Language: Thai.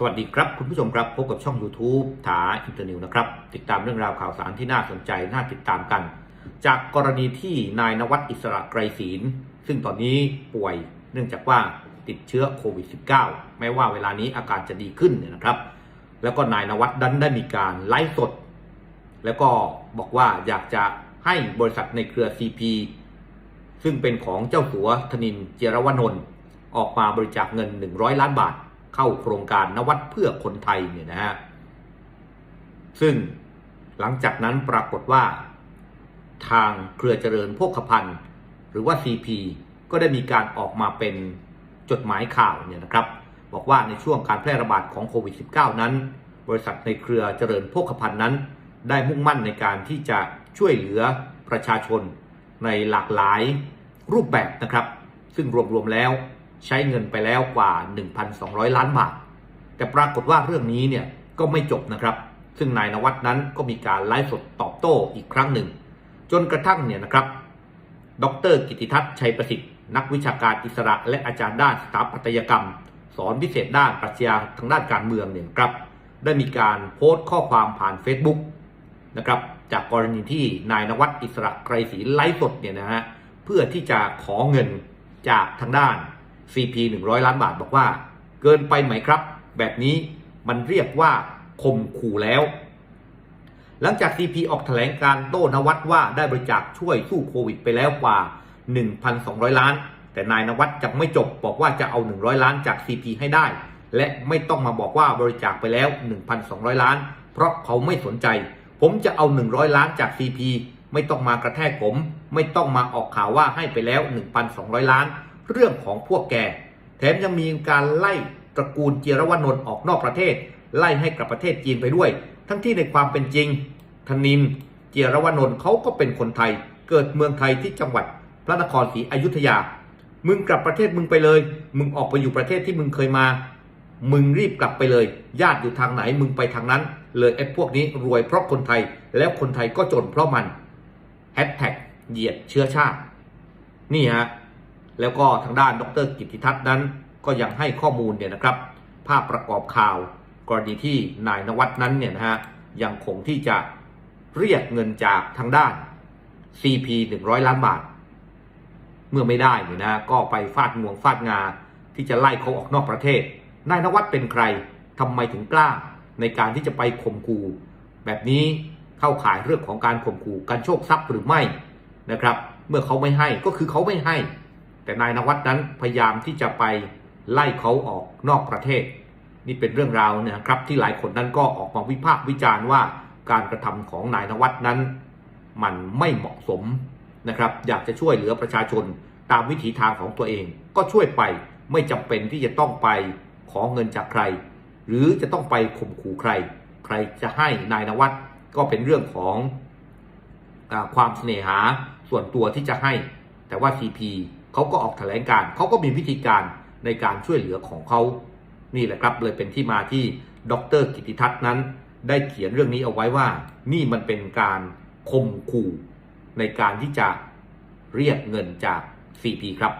สวัสดีครับคุณผู้ชมครับพบกับช่อง YouTube ถาอินเตอร์นิวนะครับ ติดตามเรื่องราวข่าวสารที่น่าสนใจน่าติดตามกัน จากกรณีที่นายนวัดอิสระไกรศีลซึ่งตอนนี้ป่วยเนื่องจากว่าติดเชื้อโควิด -19 แม้ว่าเวลานี้อาการจะดีขึ้นเนี่ยนะครับ แล้วก็นายนวัดดันได้มีการไลฟ์สด แล้วก็บอกว่าอยากจะให้บริษัทในเครือ CP ซึ่งเป็นของเจ้าสัวธนินเจรวนนท์ออกมาบริจาคเงิน 100 ล้านบาท เข้าโครงการนวัดเพื่อคนไทยเนี่ยนะฮะซึ่งหลังจากนั้นปรากฏว่า ทางเครือเจริญโภคภัณฑ์ หรือว่า CP ก็ได้มีการออกมาเป็นจดหมายข่าวเนี่ยนะครับ บอกว่าในช่วงการแพร่ระบาดของโควิด -19 นั้น บริษัทในเครือเจริญโภคภัณฑ์นั้น ได้มุ่งมั่นในการที่จะช่วยเหลือประชาชนในหลากหลายรูปแบบนะครับ ซึ่งรวมๆแล้ว ใช้เงินไปแล้วกว่า 1,200 ล้านบาท แต่ปรากฏว่าเรื่องนี้เนี่ยก็ไม่จบนะครับ ซึ่งนายนวัดนั้นก็มีการไลฟ์สดตอบโต้อีกครั้งหนึ่ง จนกระทั่งเนี่ยนะครับ ดรกิติทัศน์ชัยประสิทธิ์ นักวิชาการอิสระ และอาจารย์ด้านสถาปัตยกรรม สอนพิเศษด้านปรัชญาทางด้านการเมืองเนี่ยครับ ได้มีการโพสต์ข้อความผ่าน Facebook นะครับจากกรณีที่นายนวัดอิสระไกรศรีไลฟ์สดเนี่ยนะฮะเพื่อที่จะขอเงินจากทางด้าน CP 100 ล้านบาทบอกว่า เกินไปไหมครับ แบบนี้มันเรียกว่าข่มขู่แล้ว หลังจาก CP ออกแถลงการโต้นวัดว่าได้บริจาคช่วยสู้โควิดไปแล้วกว่า 1,200 ล้าน แต่นายนวัดจะไม่จบบอกว่าจะเอา 100 ล้านจาก CP ให้ได้ และไม่ต้องมาบอกว่าบริจาคไปแล้ว 1,200 ล้าน เพราะเขาไม่สนใจ ผมจะเอา 100 ล้านจาก CP ไม่ต้องมากระแทกผม ไม่ต้องมาออกข่าวว่าให้ไปแล้ว 1,200 ล้าน เรื่องของพวกแก แถมยังมีการไล่ตระกูลเจรวนนท์ออกนอกประเทศ ไล่ให้กลับประเทศจีนไปด้วย ทั้งที่ในความเป็นจริง ธนินเจรวนนท์เขาก็เป็นคนไทย เกิดเมืองไทยที่จังหวัดพระนครศรีอยุธยา มึงกลับประเทศมึงไปเลย มึงออกไปอยู่ประเทศที่มึงเคยมา มึงรีบกลับไปเลย ญาติอยู่ทางไหนมึงไปทางนั้น เลยไอ้พวกนี้รวยเพราะคนไทย แล้วคนไทยก็จนเพราะมันแฮชแท็กเหยียดเชื้อชาติ นี่ฮะ แล้วก็ทางด้านดรกิติทัศน์นั้น ก็ยังให้ข้อมูลเนี่ยนะครับ ภาพประกอบข่าว กรณีที่นายนวัดนั้นเนี่ยนะฮะยังคงที่จะเรียกเงินจากทางด้าน CP 100 ล้านบาท เมื่อไม่ได้เนี่ยนะก็ไปฟาดงวงฟาดงาที่จะไล่เขาออกนอกประเทศนายนวัดเป็นใครทำไมถึงกล้าในการที่จะไปข่มขู่แบบนี้เข้าข่ายเรื่องของการข่มขู่การโชคทรัพย์หรือไม่นะครับ เมื่อเขาไม่ให้ก็คือเขาไม่ให้ แต่นายนวัดนั้นพยายามที่จะไปไล่เขาออกนอกประเทศ นี่เป็นเรื่องราวเนะครับที่หลายคนนั้นก็ออกมาวิพากษ์วิจารณ์ว่าการกระทำของนายนวัดนั้น มันไม่เหมาะสมนะครับ อยากจะช่วยเหลือประชาชนตามวิถีทางของตัวเอง ก็ช่วยไปไม่จำเป็นที่จะต้องไปขอเงินจากใคร หรือจะต้องไปข่มขู่ใคร ใครจะให้นายนวัดก็เป็นเรื่องของอความเสน่หาส่วนตัวที่จะให้ แต่ว่า CP เขาก็ออกแถลงการเขาก็มีวิธีการในการช่วยเหลือของเขานี่แหละครับเลยเป็นที่มาที่ดรกิติทัศน์นั้น ได้เขียนเรื่องนี้เอาไว้ว่า นี่มันเป็นการข่มขู่ในการที่จะเรียกเงินจาก CP ครับ